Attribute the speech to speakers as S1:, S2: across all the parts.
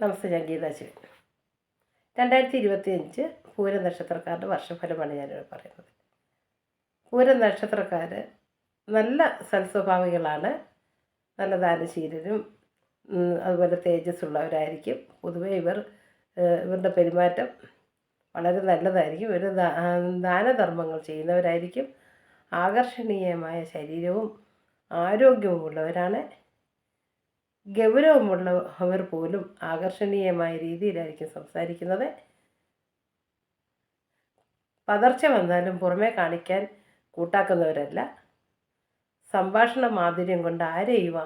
S1: നമസ്തേ ഞാൻ ഗീതാ ശിവൻ രണ്ടായിരത്തി ഇരുപത്തി അഞ്ച് പൂര നക്ഷത്രക്കാരുടെ വർഷഫലമാണ് ഞാനിവിടെ പറയുന്നത്. പൂര നക്ഷത്രക്കാർ നല്ല സൽസ്വഭാവികളാണ്. നല്ല ദാനശീലരും അതുപോലെ തേജസ്സുള്ളവരായിരിക്കും. പൊതുവേ ഇവർ ഇവരുടെ പെരുമാറ്റം വളരെ നല്ലതായിരിക്കും. ഇവർ ദാനധർമ്മങ്ങൾ ചെയ്യുന്നവരായിരിക്കും. ആകർഷണീയമായ ശരീരവും ആരോഗ്യവും ഉള്ളവരാണ് ഗൗരവമുള്ളവർ പോലും ആകർഷണീയമായ രീതിയിലായിരിക്കും സംസാരിക്കുന്നത്. പതർച്ച വന്നാലും പുറമേ കാണിക്കാൻ കൂട്ടാക്കുന്നവരല്ല. സംഭാഷണ മാധുര്യം കൊണ്ട് ആരെയും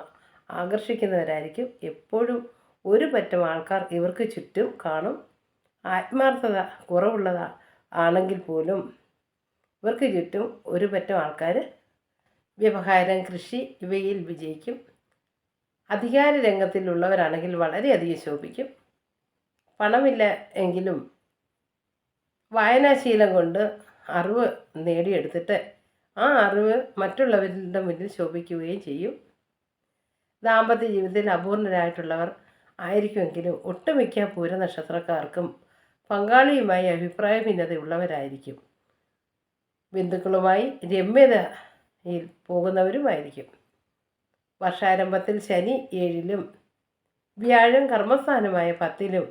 S1: ആകർഷിക്കുന്നവരായിരിക്കും. എപ്പോഴും ഒരു പറ്റം ആൾക്കാർ ഇവർക്ക് ചുറ്റും കാണും. ആത്മാർത്ഥത കുറവുള്ളതാ ആണെങ്കിൽ പോലും ഇവർക്ക് ചുറ്റും ഒരു പറ്റം ആൾക്കാർ വ്യവഹാരം കൃഷി ഇവയിൽ വിജയിക്കും. അധികാര രംഗത്തിലുള്ളവരാണെങ്കിൽ വളരെയധികം ശോഭിക്കും. പണമില്ല എങ്കിലും വായനാശീലം കൊണ്ട് അറിവ് നേടിയെടുത്തിട്ട് ആ അറിവ് മറ്റുള്ളവരുടെ മുന്നിൽ ശോഭിക്കുകയും ചെയ്യും. ദാമ്പത്യ ജീവിതത്തിൽ അപൂർണരായിട്ടുള്ളവർ ആയിരിക്കുമെങ്കിലും ഒട്ടുമിക്ക പൂരനക്ഷത്രക്കാർക്കും പങ്കാളിയുമായി അഭിപ്രായ ഭിന്നതയുള്ളവരായിരിക്കും ബന്ധുക്കളുമായി രമ്യതയിൽ പോകുന്നവരുമായിരിക്കും. വർഷാരംഭത്തിൽ ശനി ഏഴിലും വ്യാഴം കർമ്മസ്ഥാനമായ പത്തിലും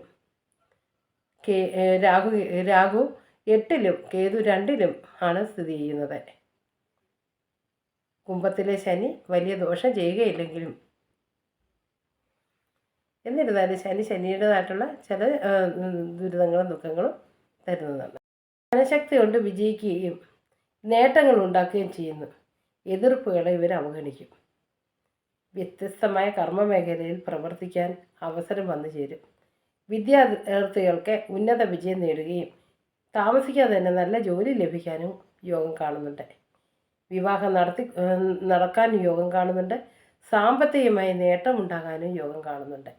S1: കേ രാഹു രാഹു എട്ടിലും കേതു രണ്ടിലും ആണ് സ്ഥിതി ചെയ്യുന്നത്. കുംഭത്തിലെ ശനി വലിയ ദോഷം ചെയ്യുകയില്ലെങ്കിലും. എന്നിരുന്നാലും ശനി ശനിയുടേതായിട്ടുള്ള ചില ദുരിതങ്ങളും ദുഃഖങ്ങളും തരുന്നതാണ്. മനഃശക്തി കൊണ്ട് വിജയിക്കുകയും നേട്ടങ്ങൾ ഉണ്ടാക്കുകയും ചെയ്യുന്നു. എതിർപ്പുകളെ ഇവർ അവഗണിക്കും. വ്യത്യസ്തമായ കർമ്മ മേഖലയിൽ പ്രവർത്തിക്കാൻ അവസരം വന്നു ചേരും. വിദ്യാർത്ഥികൾക്ക് ഉന്നത വിജയം നേടുകയും താമസിക്കാതെ തന്നെ നല്ല ജോലി ലഭിക്കാനും യോഗം കാണുന്നുണ്ട്. വിവാഹം നടത്തി നടക്കാനും യോഗം കാണുന്നുണ്ട്. സാമ്പത്തികമായി നേട്ടമുണ്ടാകാനും യോഗം കാണുന്നുണ്ട്.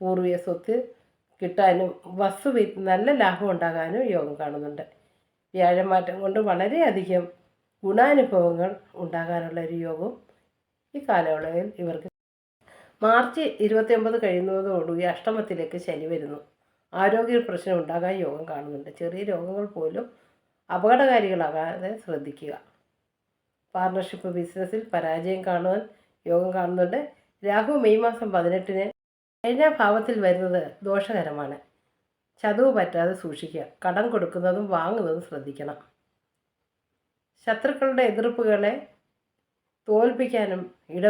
S1: പൂർവിക സ്വത്ത് കിട്ടാനും വസ്തു നല്ല ലാഭം ഉണ്ടാകാനും യോഗം കാണുന്നുണ്ട്. വ്യാഴമാറ്റം കൊണ്ട് വളരെയധികം ഗുണാനുഭവങ്ങൾ ഉണ്ടാകാനുള്ള ഒരു യോഗവും ഈ കാലയളവിൽ ഇവർക്ക് മാർച്ച് ഇരുപത്തിയൊമ്പത് കഴിയുന്നതോടുകൂടി അഷ്ടമത്തിലേക്ക് ശനി വരുന്നു. ആരോഗ്യ പ്രശ്നം ഉണ്ടാകാൻ യോഗം കാണുന്നുണ്ട്. ചെറിയ രോഗങ്ങൾ പോലും അപകടകാരികളാകാതെ ശ്രദ്ധിക്കുക. പാർട്ണർഷിപ്പ് ബിസിനസ്സിൽ പരാജയം കാണുവാൻ യോഗം കാണുന്നുണ്ട്. രാഹു മെയ് മാസം പതിനെട്ടിന് ഏഴാം ഭാവത്തിൽ വരുന്നത് ദോഷകരമാണ്. ചതുവ് പറ്റാതെ സൂക്ഷിക്കുക. കടം കൊടുക്കുന്നതും വാങ്ങുന്നതും ശ്രദ്ധിക്കണം. ശത്രുക്കളുടെ എതിർപ്പുകളെ തോൽപ്പിക്കാനും ഇട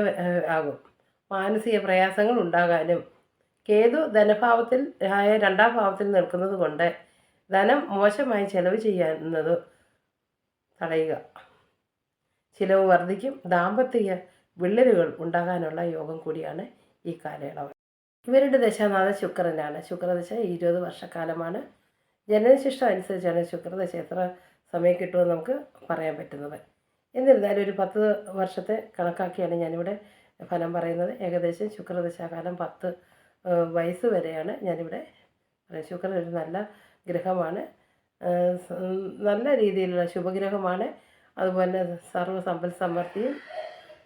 S1: ആകും. മാനസിക പ്രയാസങ്ങൾ ഉണ്ടാകാനും. കേതു ധനഭാവത്തിൽ ആയ രണ്ടാം ഭാവത്തിൽ നിൽക്കുന്നത് കൊണ്ട് ധനം മോശമായി ചെലവ് ചെയ്യുന്നത് തടയുക. ചിലവ് വർദ്ധിക്കും. ദാമ്പത്തിക വിള്ളലുകൾ ഉണ്ടാകാനുള്ള യോഗം കൂടിയാണ് ഈ കാലയളവ്. ഇവരുടെ ദശാനാഥ ശുക്രനാണ്. ശുക്രദശ ഇരുപത് വർഷക്കാലമാണ്. ജനനശിഷ്ടം അനുസരിച്ചാണ് ശുക്രദശ എത്ര സമയം കിട്ടുമെന്ന് നമുക്ക് പറയാൻ പറ്റുന്നത്. എന്നിരുന്നാലും ഒരു പത്ത് വർഷത്തെ കണക്കാക്കിയാണ് ഞാനിവിടെ ഫലം പറയുന്നത്. ഏകദേശം ശുക്രദശാകാലം പത്ത് വയസ്സ് വരെയാണ് ഞാനിവിടെ. ശുക്രൻ ഒരു നല്ല ഗ്രഹമാണ്. നല്ല രീതിയിലുള്ള ശുഭഗ്രഹമാണ്. അതുപോലെ സർവ സമ്പൽ സമൃദ്ധിയും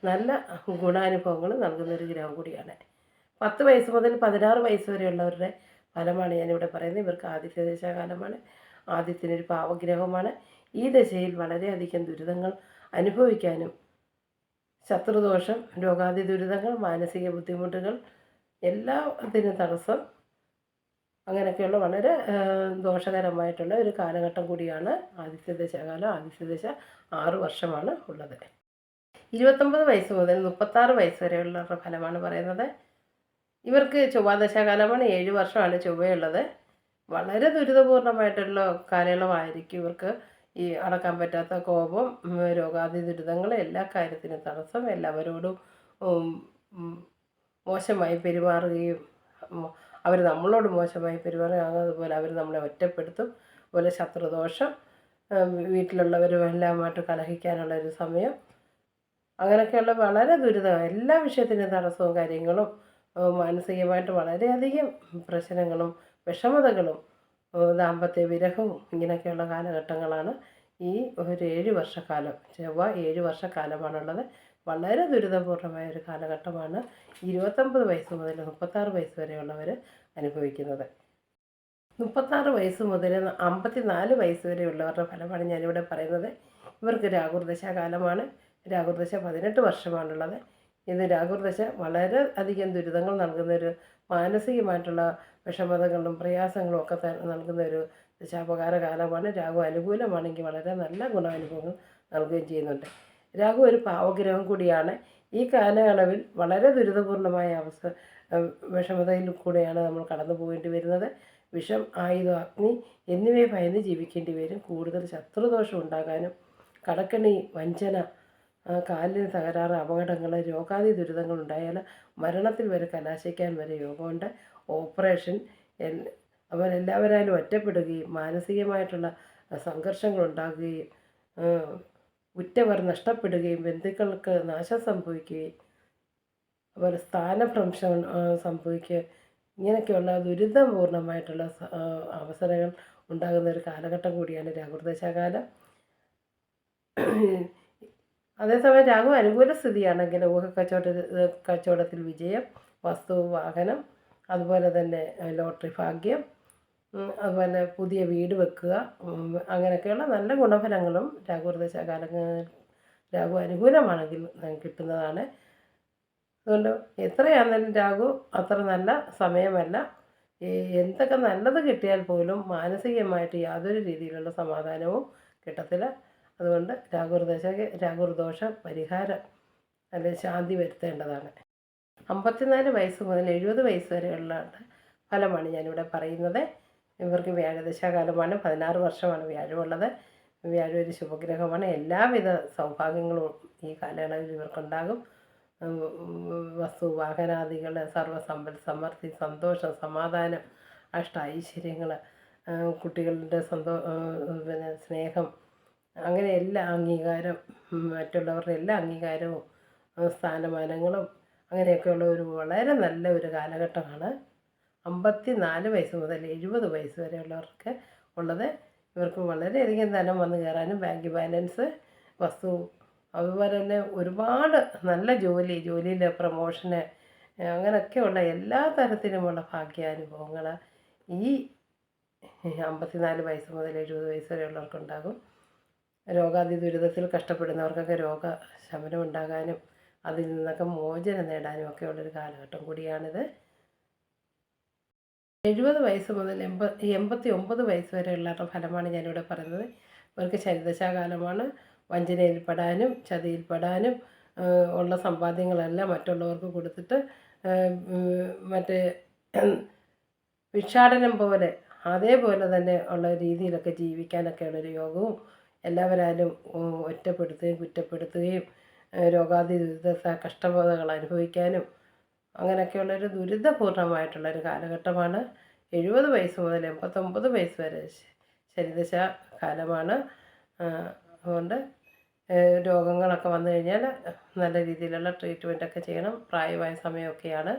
S1: നല്ല ഗുണാനുഭവങ്ങളും നൽകുന്ന ഒരു ഗ്രഹം കൂടിയാണ്. പത്ത് വയസ്സ് മുതൽ പതിനാറ് വയസ്സ് വരെയുള്ളവരുടെ ഫലമാണ് ഞാനിവിടെ പറയുന്നത്. ഇവർക്ക് ആദിത്യ ദശാകാലമാണ്. ആദിത്യനൊരു പാവഗ്രഹമാണ് ഈ ദശയിൽ വളരെയധികം ദുരിതങ്ങൾ അനുഭവിക്കാനും ശത്രുദോഷം രോഗാതി ദുരിതങ്ങൾ മാനസിക ബുദ്ധിമുട്ടുകൾ എല്ലാത്തിനും തടസ്സം അങ്ങനെയൊക്കെയുള്ള വളരെ ദോഷകരമായിട്ടുള്ള ഒരു കാലഘട്ടം കൂടിയാണ് ആദിത്യദശകാലം ആദിത്യദശ ആറ് വർഷമാണ് ഉള്ളത്. ഇരുപത്തൊമ്പത് വയസ്സ് മുതൽ മുപ്പത്താറ് വയസ്സ് വരെയുള്ളവരുടെ ഫലമാണ് പറയുന്നത്. ഇവർക്ക് ചൊവ്വാദശാകാലമാണ് ഏഴ് വർഷമാണ് ചൊവ്വയുള്ളത്. വളരെ ദുരിതപൂർണമായിട്ടുള്ള കാലയളവായിരിക്കും ഇവർക്ക്. ഈ അടക്കാൻ പറ്റാത്ത കോപം രോഗാതി ദുരിതങ്ങൾ എല്ലാ കാര്യത്തിനും തടസ്സം എല്ലാവരോടും മോശമായി പെരുമാറുകയും അവർ നമ്മളോട് മോശമായി പെരുമാറുകയും അതുപോലെ അവർ നമ്മളെ ഒറ്റപ്പെടുത്തും അതുപോലെ ശത്രുദോഷം വീട്ടിലുള്ളവരും എല്ലാമായിട്ട് കലഹിക്കാനുള്ള ഒരു സമയം. അങ്ങനെയൊക്കെയുള്ള വളരെ ദുരിതം എല്ലാ വിഷയത്തിന്റെ തടസ്സവും കാര്യങ്ങളും മാനസികമായിട്ട് വളരെയധികം പ്രശ്നങ്ങളും വിഷമതകളും ദാമ്പത്യ വിരഹവും ഇങ്ങനെയൊക്കെയുള്ള കാലഘട്ടങ്ങളാണ് ഈ ഒരു ഏഴ് വർഷക്കാലം. ചൊവ്വ ഏഴ് വർഷക്കാലമാണുള്ളത്. വളരെ ദുരിതപൂർണമായ ഒരു കാലഘട്ടമാണ് ഇരുപത്തൊമ്പത് വയസ്സ് മുതൽ മുപ്പത്താറ് വയസ്സ് വരെയുള്ളവർ അനുഭവിക്കുന്നത്. മുപ്പത്താറ് വയസ്സ് മുതൽ അമ്പത്തി നാല് വയസ്സ് വരെയുള്ളവരുടെ ഫലമാണ് ഞാനിവിടെ പറയുന്നത്. ഇവർക്ക് രാഹുർദശ കാലമാണ്. രാഹുർദശ പതിനെട്ട് വർഷമാണുള്ളത്. ഇത് രാഹുർദശ വളരെ അധികം ദുരിതങ്ങൾ നൽകുന്നൊരു മാനസികമായിട്ടുള്ള വിഷമതകളും പ്രയാസങ്ങളും ഒക്കെ നൽകുന്ന ഒരു ദശാപകാര കാലമാണ്. രാഹു അനുകൂലമാണെങ്കിൽ വളരെ നല്ല ഗുണാനുഭവങ്ങൾ നൽകുകയും ചെയ്യുന്നുണ്ട്. രാഹു ഒരു പാവഗ്രഹം കൂടിയാണ്. ഈ കാലയളവിൽ വളരെ ദുരിതപൂർണമായ അവസ്ഥ വിഷമതയിൽ കൂടെയാണ് നമ്മൾ കടന്നു പോകേണ്ടി വരുന്നത്. വിഷം ആയുധം അഗ്നി എന്നിവയെ ഭയന്ന് ജീവിക്കേണ്ടി വരും. കൂടുതൽ ശത്രുദോഷം ഉണ്ടാകാനും കടക്കണി വഞ്ചന കാലിന് തകരാറ് അപകടങ്ങൾ രോഗാദി ദുരിതങ്ങൾ ഉണ്ടായാൽ മരണത്തിൽ വരെ കലാശിക്കാൻ വരെ യോഗമുണ്ട് ഓപ്പറേഷൻ അവർ എല്ലാവരായാലും ഒറ്റപ്പെടുകയും മാനസികമായിട്ടുള്ള സംഘർഷങ്ങൾ ഉണ്ടാകുകയും ഉറ്റവർ നഷ്ടപ്പെടുകയും ബന്ധുക്കൾക്ക് നാശം സംഭവിക്കുകയും അതുപോലെ സ്ഥാനഭ്രംശം സംഭവിക്കുകയും സംഭവിക്കുക ഇങ്ങനെയൊക്കെയുള്ള ദുരിതപൂർണമായിട്ടുള്ള അവസരങ്ങൾ ഉണ്ടാകുന്ന ഒരു കാലഘട്ടം കൂടിയാണ് രാഹുർദശാകാലം അതേസമയം രാഹു അനുകൂല സ്ഥിതിയാണെങ്കിൽ ഊഹ കച്ചവട കച്ചവടത്തിൽ വിജയം വസ്തു വാഹനം അതുപോലെ തന്നെ ലോട്ടറി ഭാഗ്യം അതുപോലെ പുതിയ വീട് വെക്കുക അങ്ങനെയൊക്കെയുള്ള നല്ല ഗുണഫലങ്ങളും രാഘു കാലങ്ങളിൽ രാഘു അനുകൂലമാണെങ്കിൽ കിട്ടുന്നതാണ്. അതുകൊണ്ട് എത്രയാണെങ്കിലും രാഘു അത്ര നല്ല സമയമല്ല. എന്തൊക്കെ നല്ലത് കിട്ടിയാൽ പോലും മാനസികമായിട്ട് യാതൊരു രീതിയിലുള്ള സമാധാനവും കിട്ടത്തില്ല. അതുകൊണ്ട് രാഹുർദശ രാഹുർദോഷ പരിഹാരം അല്ലെങ്കിൽ ശാന്തി വരുത്തേണ്ടതാണ്. അമ്പത്തിനാല് വയസ്സ് മുതൽ എഴുപത് വയസ്സ് വരെയുള്ള ഫലമാണ് ഞാനിവിടെ പറയുന്നത്. ഇവർക്ക് വ്യാഴദശാകാലമാണ് പതിനാറ് വർഷമാണ് വ്യാഴമുള്ളത്. വ്യാഴം ഒരു ശുഭഗ്രഹമാണ്. എല്ലാവിധ സൗഭാഗ്യങ്ങളും ഈ കാലയളവിൽ ഇവർക്കുണ്ടാകും. വസ്തു വാഹനാദികൾ സർവസമ്പൽ സമൃദ്ധി സന്തോഷം സമാധാനം അഷ്ട ഐശ്വര്യങ്ങൾ കുട്ടികളുടെ സന്തോ പിന്നെ സ്നേഹം അങ്ങനെ എല്ലാ അംഗീകാരം മറ്റുള്ളവരുടെ എല്ലാ അംഗീകാരവും സ്ഥാനമാനങ്ങളും അങ്ങനെയൊക്കെയുള്ള ഒരു വളരെ നല്ല ഒരു കാലഘട്ടമാണ്. അമ്പത്തി നാല് വയസ്സ് മുതൽ എഴുപത് വയസ്സ് വരെയുള്ളവർക്ക് ഉള്ളത്. ഇവർക്ക് വളരെയധികം ധനം വന്നു കയറാനും ബാങ്ക് ബാലൻസ് വസ്തു അതുപോലെ തന്നെ ഒരുപാട് നല്ല ജോലി ജോലിയിൽ പ്രമോഷന് അങ്ങനെയൊക്കെയുള്ള എല്ലാ തരത്തിലുമുള്ള ഭാഗ്യാനുഭവങ്ങൾ ഈ അമ്പത്തിനാല് വയസ്സ് മുതൽ എഴുപത് വയസ്സ് വരെയുള്ളവർക്കുണ്ടാകും. രോഗാതി ദുരിതത്തിൽ കഷ്ടപ്പെടുന്നവർക്കൊക്കെ രോഗശമനം ഉണ്ടാകാനും അതിൽ നിന്നൊക്കെ മോചനം നേടാനും ഒക്കെ ഉള്ളൊരു കാലഘട്ടം കൂടിയാണിത്. എഴുപത് വയസ്സ് മുതൽ എൺപത് എൺപത്തി ഒമ്പത് വയസ്സ് വരെയുള്ളവരുടെ ഫലമാണ് ഞാനിവിടെ പറയുന്നത്. ഇവർക്ക് ശരിദശാകാലമാണ് വഞ്ചനയിൽപ്പെടാനും ചതിയിൽപ്പെടാനും ഉള്ള സമ്പാദ്യങ്ങളെല്ലാം മറ്റുള്ളവർക്ക് കൊടുത്തിട്ട് മറ്റേ ഭിക്ഷാടനം പോലെ അതേപോലെ തന്നെ ഉള്ള രീതിയിലൊക്കെ ജീവിക്കാനൊക്കെയുള്ളൊരു യോഗവും എല്ലാവരാലും ഒറ്റപ്പെടുത്തുകയും കുറ്റപ്പെടുത്തുകയും രോഗാതി ദുരിത കഷ്ടബോധകൾ അനുഭവിക്കാനും അങ്ങനെയൊക്കെയുള്ളൊരു ദുരിതപൂർണമായിട്ടുള്ളൊരു കാലഘട്ടമാണ്. എഴുപത് വയസ്സ് മുതൽ എൺപത്തൊമ്പത് വയസ്സ് വരെ ശരീരശ കാലമാണ്. അതുകൊണ്ട് രോഗങ്ങളൊക്കെ വന്നു കഴിഞ്ഞാൽ നല്ല രീതിയിലുള്ള ട്രീറ്റ്മെന്റൊക്കെ ചെയ്യണം. പ്രായമായ സമയമൊക്കെയാണ്.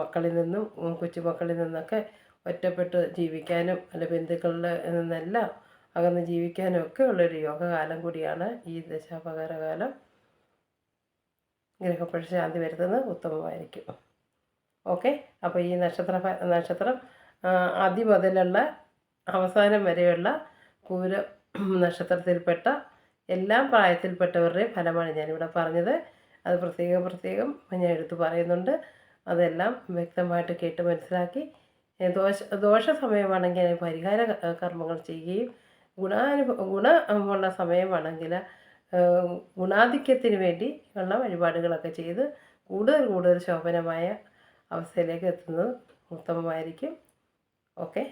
S1: മക്കളിൽ നിന്നും കൊച്ചുമക്കളിൽ നിന്നൊക്കെ ഒറ്റപ്പെട്ട് ജീവിക്കാനും അല്ല ബന്ധുക്കളുടെ നിന്നെല്ലാം അകന്ന് ജീവിക്കാനും ഒക്കെ ഉള്ളൊരു യോഗകാലം കൂടിയാണ് ഈ ദശാപകാരകാലം. ഗ്രഹപ്പഴ ശാന്തി വരുത്തുന്നത് ഉത്തമമായിരിക്കും. ഓക്കെ? അപ്പോൾ ഈ നക്ഷത്ര നക്ഷത്രം ആദ്യം മുതലുള്ള അവസാനം വരെയുള്ള കൂര നക്ഷത്രത്തിൽപ്പെട്ട എല്ലാ പ്രായത്തിൽപ്പെട്ടവരുടെയും ഫലമാണ് ഞാനിവിടെ പറഞ്ഞത്. അത് പ്രത്യേകം പ്രത്യേകം ഞാൻ എടുത്തു പറയുന്നുണ്ട്. അതെല്ലാം വ്യക്തമായിട്ട് കേട്ട് മനസ്സിലാക്കി. ദോഷ ദോഷ സമയമാണെങ്കിൽ അതിന് പരിഹാര കർമ്മങ്ങൾ ചെയ്യുകയും ഗുണാനുഭവ ഗുണമുള്ള സമയമാണെങ്കിൽ ഗുണാധിക്യത്തിന് വേണ്ടി ഉള്ള വഴിപാടുകളൊക്കെ ചെയ്ത് കൂടുതൽ കൂടുതൽ ശോഭനമായ അവസ്ഥയിലേക്ക് എത്തുന്നത് ഉത്തമമായിരിക്കും. ഓക്കെ.